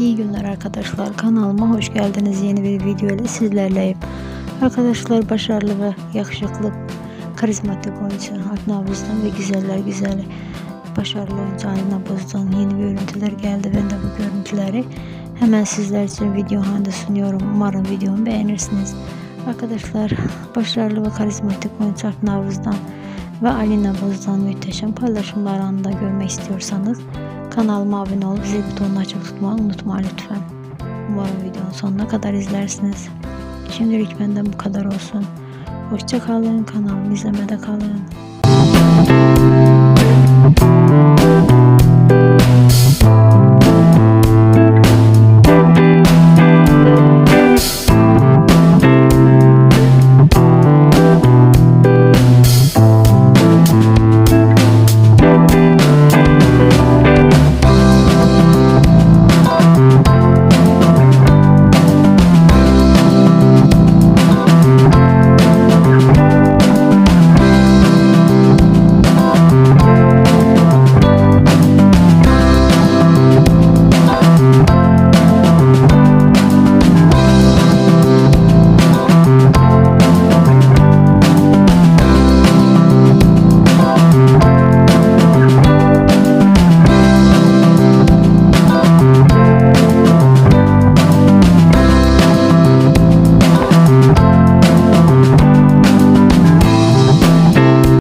İyi günler arkadaşlar. Kanalıma hoş geldiniz. Yeni bir video ile sizlerleyim. Arkadaşlar başarılı ve yakışıklı, karizmatik oyuncu Alp Nabız'dan ve güzeller güzeli başarılı oyuncu Ali Nabız'dan yeni görüntüler geldi. Ben de bu görüntüleri hemen sizler için video halinde sunuyorum. Umarım videomu beğenirsiniz. Arkadaşlar başarılı ve karizmatik oyuncu Alp Nabız'dan ve Ali Nabız'dan mühteşem paylaşımlar anında görmek istiyorsanız kanalıma abone olup zil butonunu açık tutmayı unutma lütfen. Umarım videonun sonuna kadar izlersiniz. Şimdilik benden bu kadar olsun. Hoşça kalın, kanalımı izlemede kalın.